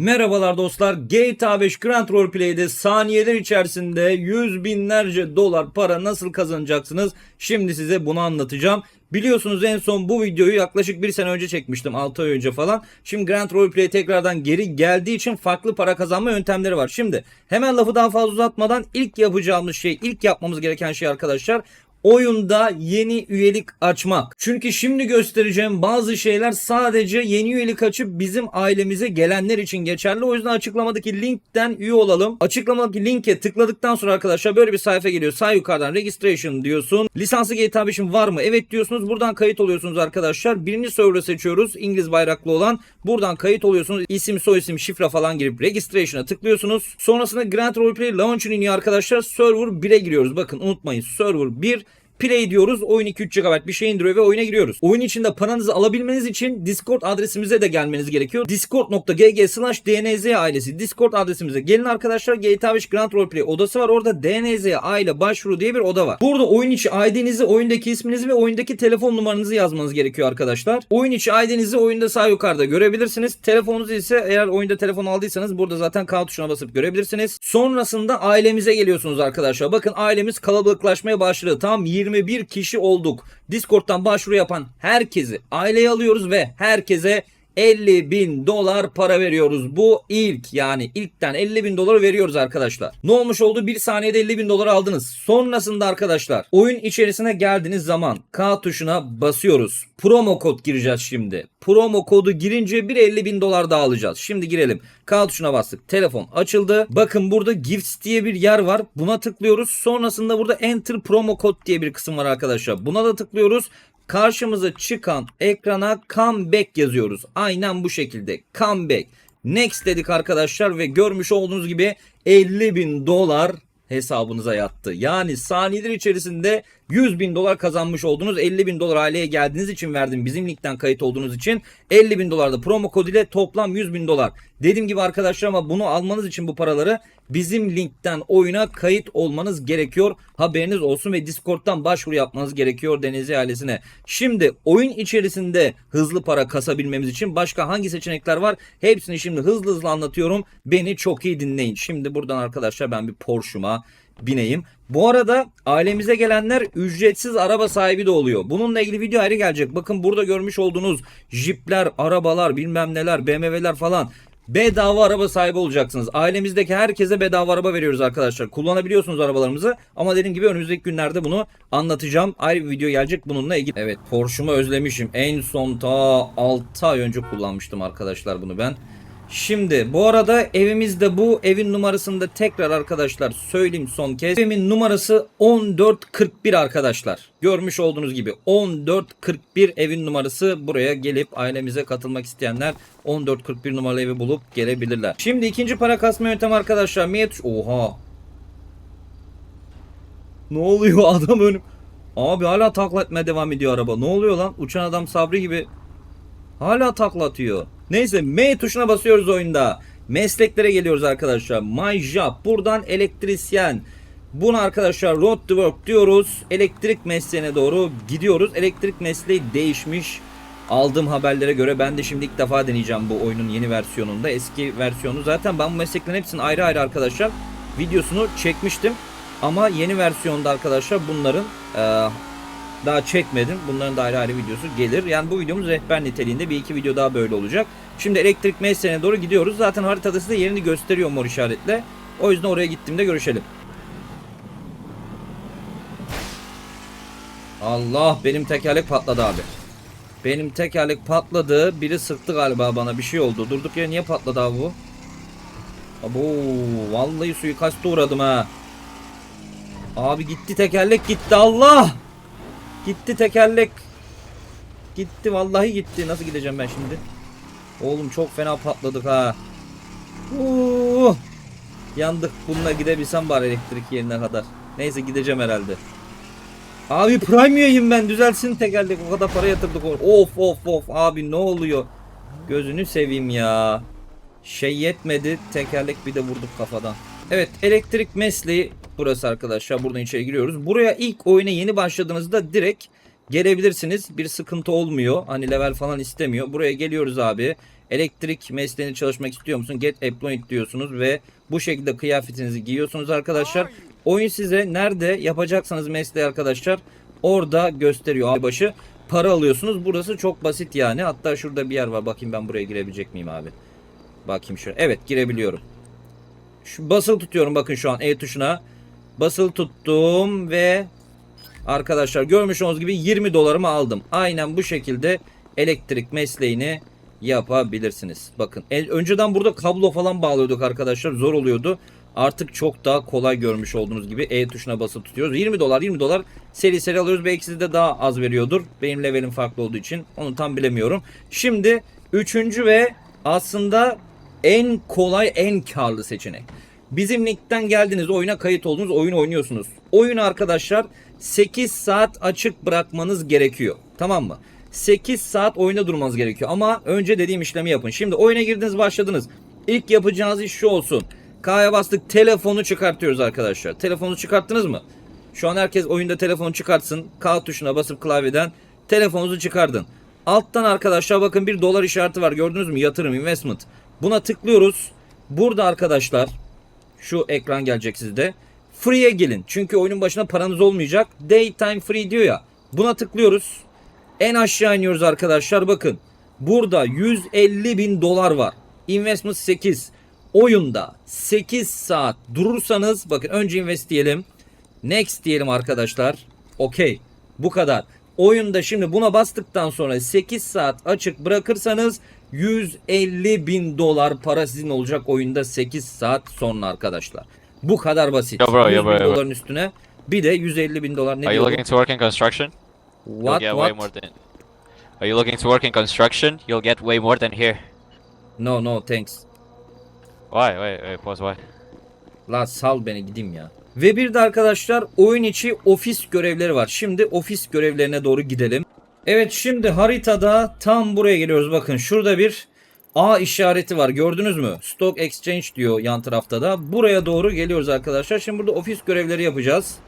Merhabalar dostlar. GTA 5 Grand Roleplay'de saniyeler içerisinde yüz binlerce dolar para nasıl kazanacaksınız? Şimdi size bunu anlatacağım. Biliyorsunuz en son bu videoyu yaklaşık bir sene önce çekmiştim. 6 ay önce falan. Şimdi Grand Roleplay tekrardan geri geldiği için farklı para kazanma yöntemleri var. Şimdi hemen lafı daha fazla uzatmadan ilk yapacağımız şey, ilk yapmamız gereken şey arkadaşlar oyunda yeni üyelik açmak. Çünkü şimdi göstereceğim bazı şeyler sadece yeni üyelik açıp bizim ailemize gelenler için geçerli. O yüzden açıklamadaki linkten üye olalım. Açıklamadaki linke tıkladıktan sonra arkadaşlar böyle bir sayfa geliyor. Sağ yukarıdan registration diyorsun. Lisanslı GTA 5'in var mı? Evet diyorsunuz. Buradan kayıt oluyorsunuz arkadaşlar. Birinci server'ı seçiyoruz. İngiliz bayraklı olan. Buradan kayıt oluyorsunuz. İsim, soyisim, şifre falan girip registration'a tıklıyorsunuz. Sonrasında Grand Roleplay Launch'un iniyor arkadaşlar. Server 1'e giriyoruz. Bakın unutmayın. Server 1 Play diyoruz. Oyun 2-3 GB bir şey indiriyor ve oyuna giriyoruz. Oyun içinde paranızı alabilmeniz için Discord adresimize de gelmeniz gerekiyor. Discord.gg slash DNZ ailesi. Discord adresimize gelin arkadaşlar. GTA 5 Grand Roleplay odası var. Orada DNZ aile başvuru diye bir oda var. Burada oyun içi ID'nizi, oyundaki isminizi ve oyundaki telefon numaranızı yazmanız gerekiyor arkadaşlar. Oyun içi ID'nizi oyunda sağ yukarıda görebilirsiniz. Telefonunuzu ise eğer oyunda telefon aldıysanız burada zaten K tuşuna basıp görebilirsiniz. Sonrasında ailemize geliyorsunuz arkadaşlar. Bakın ailemiz kalabalıklaşmaya başladı. Tam 21 kişi olduk. Discord'dan başvuru yapan herkesi aileye alıyoruz ve herkese 50 bin dolar para veriyoruz. Bu ilk yani ilkten 50 bin dolar veriyoruz arkadaşlar. Ne olmuş oldu? Bir saniyede 50 bin dolar aldınız. Sonrasında arkadaşlar oyun içerisine geldiğiniz zaman K tuşuna basıyoruz. Promo kod gireceğiz şimdi. Promo kodu girince bir 50 bin dolar daha alacağız. Şimdi girelim. K tuşuna bastık. Telefon açıldı. Bakın burada Gifts diye bir yer var. Buna tıklıyoruz. Sonrasında burada Enter Promo Code diye bir kısım var arkadaşlar. Buna da tıklıyoruz karşımıza çıkan ekrana comeback yazıyoruz. Aynen bu şekilde comeback. Next dedik arkadaşlar ve görmüş olduğunuz gibi 50 bin dolar hesabınıza yattı. Yani saniyeler içerisinde 100 bin dolar kazanmış oldunuz. 50 bin dolar aileye geldiğiniz için verdim. Bizim linkten kayıt olduğunuz için 50 bin dolar da promo kod ile toplam 100 bin dolar. Dediğim gibi arkadaşlar ama bunu almanız için bu paraları bizim linkten oyuna kayıt olmanız gerekiyor. Haberiniz olsun ve Discord'dan başvuru yapmanız gerekiyor Denizli ailesine. Şimdi oyun içerisinde hızlı para kasabilmemiz için başka hangi seçenekler var? Hepsini şimdi hızlı hızlı anlatıyorum. Beni çok iyi dinleyin. Şimdi buradan arkadaşlar ben bir Porsche'uma bineyim. Bu arada ailemize gelenler ücretsiz araba sahibi de oluyor. Bununla ilgili video ayrı gelecek. Bakın burada görmüş olduğunuz jipler, arabalar, bilmem neler, BMW'ler falan bedava araba sahibi olacaksınız. Ailemizdeki herkese bedava araba veriyoruz arkadaşlar. Kullanabiliyorsunuz arabalarımızı ama dediğim gibi önümüzdeki günlerde bunu anlatacağım. Ayrı bir video gelecek bununla ilgili. Evet Porsche'umu özlemişim. En son ta 6 ay önce kullanmıştım arkadaşlar bunu ben. Şimdi bu arada evimizde bu evin numarasını da tekrar arkadaşlar söyleyeyim son kez. Evimin numarası 1441 arkadaşlar. Görmüş olduğunuz gibi 1441 evin numarası buraya gelip ailemize katılmak isteyenler 1441 numaralı evi bulup gelebilirler. Şimdi ikinci para kasma yöntemi arkadaşlar. Miyet Oha. Ne oluyor adam önüm. Abi hala takla etmeye devam ediyor araba. Ne oluyor lan? Uçan adam Sabri gibi Hala taklatıyor. Neyse M tuşuna basıyoruz oyunda. Mesleklere geliyoruz arkadaşlar. My job. Buradan elektrisyen. Bunu arkadaşlar road to work diyoruz. Elektrik mesleğine doğru gidiyoruz. Elektrik mesleği değişmiş. Aldığım haberlere göre ben de şimdi ilk defa deneyeceğim bu oyunun yeni versiyonunda. Eski versiyonu zaten ben bu mesleklerin hepsini ayrı ayrı arkadaşlar videosunu çekmiştim. Ama yeni versiyonda arkadaşlar bunların eee daha çekmedim. Bunların da ayrı ayrı videosu gelir. Yani bu videomuz rehber niteliğinde bir iki video daha böyle olacak. Şimdi elektrik mesleğine doğru gidiyoruz. Zaten haritada size yerini gösteriyor mor işaretle. O yüzden oraya gittiğimde görüşelim. Allah benim tekerlek patladı abi. Benim tekerlek patladı. Biri sıktı galiba bana bir şey oldu. Durduk yere niye patladı abi bu? Abo vallahi suikasta uğradım ha. Abi gitti tekerlek gitti Allah. Gitti tekerlek. Gitti vallahi gitti. Nasıl gideceğim ben şimdi? Oğlum çok fena patladık ha. Uh, yandık. Bununla gidebilsem bari elektrik yerine kadar. Neyse gideceğim herhalde. Abi prime ben. Düzelsin tekerlek. O kadar para yatırdık. Of of of. Abi ne oluyor? Gözünü seveyim ya. Şey yetmedi. Tekerlek bir de vurduk kafadan. Evet elektrik mesleği burası arkadaşlar. Buradan içeri giriyoruz. Buraya ilk oyuna yeni başladığınızda direkt gelebilirsiniz. Bir sıkıntı olmuyor. Hani level falan istemiyor. Buraya geliyoruz abi. Elektrik mesleğinde çalışmak istiyor musun? Get employed diyorsunuz ve bu şekilde kıyafetinizi giyiyorsunuz arkadaşlar. Oyun size nerede yapacaksanız mesleği arkadaşlar orada gösteriyor abi başı. Para alıyorsunuz. Burası çok basit yani. Hatta şurada bir yer var. Bakayım ben buraya girebilecek miyim abi? Bakayım şöyle. Evet girebiliyorum. Şu basılı tutuyorum bakın şu an E tuşuna. Basılı tuttum ve arkadaşlar görmüş olduğunuz gibi 20 dolarımı aldım. Aynen bu şekilde elektrik mesleğini yapabilirsiniz. Bakın önceden burada kablo falan bağlıyorduk arkadaşlar. Zor oluyordu. Artık çok daha kolay görmüş olduğunuz gibi E tuşuna basılı tutuyoruz. 20 dolar 20 dolar seri seri alıyoruz. Belki size de daha az veriyordur. Benim levelim farklı olduğu için onu tam bilemiyorum. Şimdi üçüncü ve aslında en kolay en karlı seçenek. Bizim linkten geldiniz oyuna kayıt oldunuz oyun oynuyorsunuz. Oyunu arkadaşlar 8 saat açık bırakmanız gerekiyor. Tamam mı? 8 saat oyunda durmanız gerekiyor. Ama önce dediğim işlemi yapın. Şimdi oyuna girdiniz başladınız. İlk yapacağınız iş şu olsun. K'ya bastık telefonu çıkartıyoruz arkadaşlar. Telefonu çıkarttınız mı? Şu an herkes oyunda telefonu çıkartsın. K tuşuna basıp klavyeden telefonunuzu çıkardın. Alttan arkadaşlar bakın bir dolar işareti var. Gördünüz mü? Yatırım, investment. Buna tıklıyoruz. Burada arkadaşlar şu ekran gelecek sizde. Free'ye gelin. Çünkü oyunun başına paranız olmayacak. Daytime free diyor ya. Buna tıklıyoruz. En aşağı iniyoruz arkadaşlar. Bakın. Burada 150 bin dolar var. Investment 8. Oyunda 8 saat durursanız bakın önce invest diyelim. Next diyelim arkadaşlar. Okey. Bu kadar. Oyunda şimdi buna bastıktan sonra 8 saat açık bırakırsanız 150 bin dolar para sizin olacak oyunda 8 saat sonra arkadaşlar. Bu kadar basit. Yo bro, 100 yo bro, bin bro. doların üstüne bir de 150 bin dolar ne Are you looking to work in construction? You'll What get way what? more than. Are you looking to work in construction? You'll get way more than here. No no thanks. Why? Wait, wait, pause. Why? La sal beni gideyim ya. Ve bir de arkadaşlar oyun içi ofis görevleri var. Şimdi ofis görevlerine doğru gidelim. Evet şimdi haritada tam buraya geliyoruz. Bakın şurada bir A işareti var. Gördünüz mü? Stock Exchange diyor yan tarafta da. Buraya doğru geliyoruz arkadaşlar. Şimdi burada ofis görevleri yapacağız.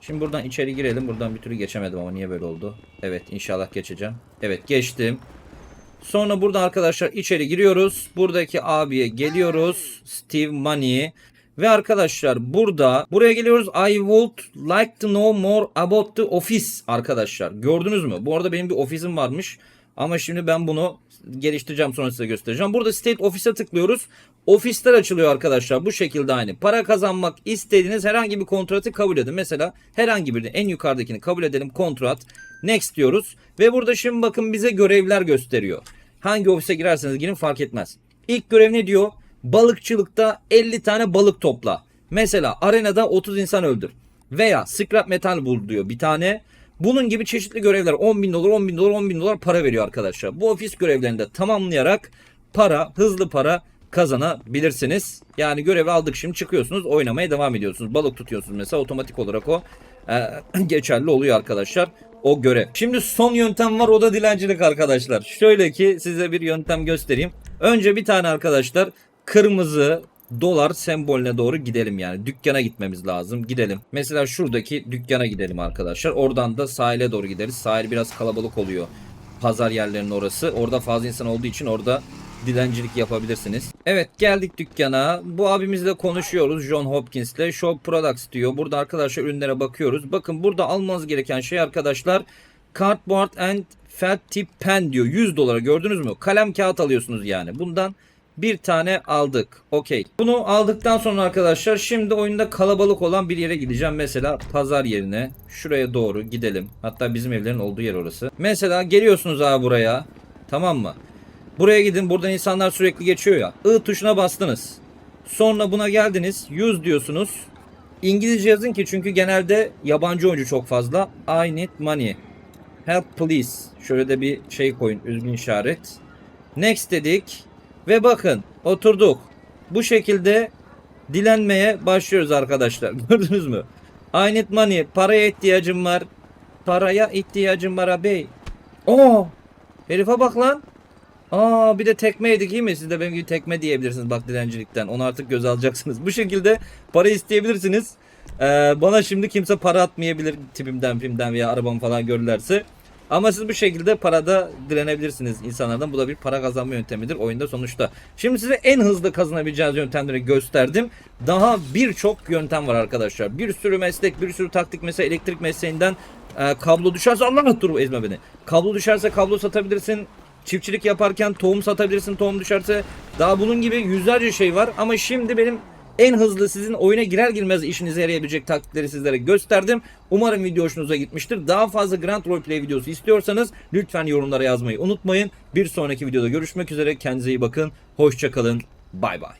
Şimdi buradan içeri girelim. Buradan bir türlü geçemedim ama niye böyle oldu? Evet inşallah geçeceğim. Evet geçtim. Sonra burada arkadaşlar içeri giriyoruz. Buradaki abiye geliyoruz. Steve Money. Ve arkadaşlar burada buraya geliyoruz. I would like to know more about the office arkadaşlar. Gördünüz mü? Bu arada benim bir ofisim varmış. Ama şimdi ben bunu geliştireceğim sonra size göstereceğim. Burada State Office'e tıklıyoruz. Ofisler açılıyor arkadaşlar. Bu şekilde aynı. Para kazanmak istediğiniz herhangi bir kontratı kabul edin. Mesela herhangi birini en yukarıdakini kabul edelim. Kontrat. Next diyoruz. Ve burada şimdi bakın bize görevler gösteriyor. Hangi ofise girerseniz girin fark etmez. İlk görev ne diyor? Balıkçılıkta 50 tane balık topla. Mesela arenada 30 insan öldür. Veya scrap metal bul diyor bir tane. Bunun gibi çeşitli görevler 10 bin dolar 10 bin dolar 10 bin dolar para veriyor arkadaşlar. Bu ofis görevlerini de tamamlayarak para hızlı para kazanabilirsiniz. Yani görevi aldık şimdi çıkıyorsunuz oynamaya devam ediyorsunuz. Balık tutuyorsunuz mesela otomatik olarak o e, geçerli oluyor arkadaşlar o görev. Şimdi son yöntem var o da dilencilik arkadaşlar. Şöyle ki size bir yöntem göstereyim. Önce bir tane arkadaşlar kırmızı dolar sembolüne doğru gidelim yani. Dükkana gitmemiz lazım. Gidelim. Mesela şuradaki dükkana gidelim arkadaşlar. Oradan da sahile doğru gideriz. Sahil biraz kalabalık oluyor. Pazar yerlerinin orası. Orada fazla insan olduğu için orada dilencilik yapabilirsiniz. Evet geldik dükkana. Bu abimizle konuşuyoruz John Hopkins'le. Shop Products diyor. Burada arkadaşlar ürünlere bakıyoruz. Bakın burada almanız gereken şey arkadaşlar Cardboard and Felt Tip Pen diyor. 100 dolara gördünüz mü? Kalem kağıt alıyorsunuz yani. Bundan bir tane aldık. Okey. Bunu aldıktan sonra arkadaşlar şimdi oyunda kalabalık olan bir yere gideceğim. Mesela pazar yerine. Şuraya doğru gidelim. Hatta bizim evlerin olduğu yer orası. Mesela geliyorsunuz abi buraya. Tamam mı? Buraya gidin. Buradan insanlar sürekli geçiyor ya. I tuşuna bastınız. Sonra buna geldiniz. 100 diyorsunuz. İngilizce yazın ki çünkü genelde yabancı oyuncu çok fazla. I need money. Help please. Şöyle de bir şey koyun. Üzgün işaret. Next dedik. Ve bakın oturduk. Bu şekilde dilenmeye başlıyoruz arkadaşlar. Gördünüz mü? I need money. Paraya ihtiyacım var. Paraya ihtiyacım var abi. Oo! Herife bak lan. Aa bir de tekme yedik iyi mi? Siz de benim gibi tekme diyebilirsiniz bak dilencilikten. Onu artık göz alacaksınız. Bu şekilde para isteyebilirsiniz. Ee, bana şimdi kimse para atmayabilir tipimden, filmden veya arabam falan görürlerse. Ama siz bu şekilde parada direnebilirsiniz insanlardan. Bu da bir para kazanma yöntemidir oyunda sonuçta. Şimdi size en hızlı kazanabileceğiniz yöntemleri gösterdim. Daha birçok yöntem var arkadaşlar. Bir sürü meslek, bir sürü taktik mesela elektrik mesleğinden e, kablo düşerse Allah dur ezme beni. Kablo düşerse kablo satabilirsin. Çiftçilik yaparken tohum satabilirsin tohum düşerse. Daha bunun gibi yüzlerce şey var. Ama şimdi benim en hızlı sizin oyuna girer girmez işinize yarayabilecek taktikleri sizlere gösterdim. Umarım video hoşunuza gitmiştir. Daha fazla Grand Roleplay videosu istiyorsanız lütfen yorumlara yazmayı unutmayın. Bir sonraki videoda görüşmek üzere. Kendinize iyi bakın. Hoşçakalın. Bay bay.